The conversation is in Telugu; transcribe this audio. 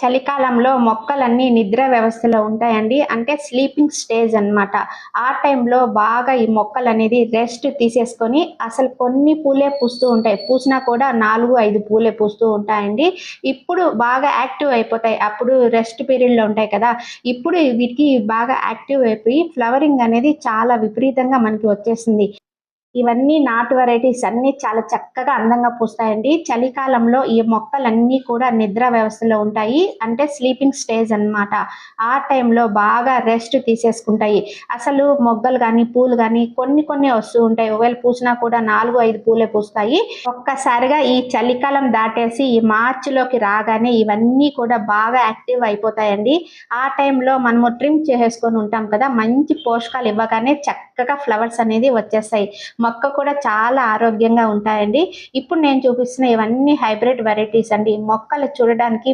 చలికాలంలో మొక్కలన్నీ నిద్ర వ్యవస్థలో ఉంటాయండి. అంటే స్లీపింగ్ స్టేజ్ అన్నమాట. ఆ టైంలో బాగా ఈ మొక్కలు అనేది రెస్ట్ తీసేసుకొని అసలు కొన్ని పూలే పూస్తూ ఉంటాయి. పూసినా కూడా నాలుగు ఐదు పూలే పూస్తూ ఉంటాయండి. ఇప్పుడు బాగా యాక్టివ్ అయిపోతాయి. అప్పుడు రెస్ట్ పీరియడ్లో ఉంటాయి కదా. ఇప్పుడు వీటికి బాగా యాక్టివ్ అయిపోయి ఫ్లవరింగ్ అనేది చాలా విపరీతంగా మనకి వచ్చేసింది. ఇవన్నీ నాటు వెరైటీస్ అన్ని చాలా చక్కగా అందంగా పూస్తాయండి. చలికాలంలో ఈ మొక్కలన్నీ కూడా నిద్ర వ్యవస్థలో ఉంటాయి. అంటే స్లీపింగ్ స్టేజ్ అన్నమాట. ఆ టైంలో బాగా రెస్ట్ తీసేసుకుంటాయి. అసలు మొగ్గలు కానీ పూలు కానీ కొన్ని కొన్ని వస్తూ ఉంటాయి. ఒకవేళ పూసినా కూడా నాలుగు ఐదు పూలే పూస్తాయి. ఒక్కసారిగా ఈ చలికాలం దాటేసి ఈ మార్చిలోకి రాగానే ఇవన్నీ కూడా బాగా యాక్టివ్ అయిపోతాయండి. ఆ టైంలో మనము ట్రిమ్ చేసేసుకొని ఉంటాం కదా మంచి పోషకాలు ఇవ్వగానే చక్కగా ఫ్లవర్స్ అనేది వచ్చేస్తాయి. మొక్క కూడా చాలా ఆరోగ్యంగా ఉంటాయండి. ఇప్పుడు నేను చూపిస్తున్న ఇవన్నీ హైబ్రిడ్ వెరైటీస్ అండి. మొక్కలు చూడడానికి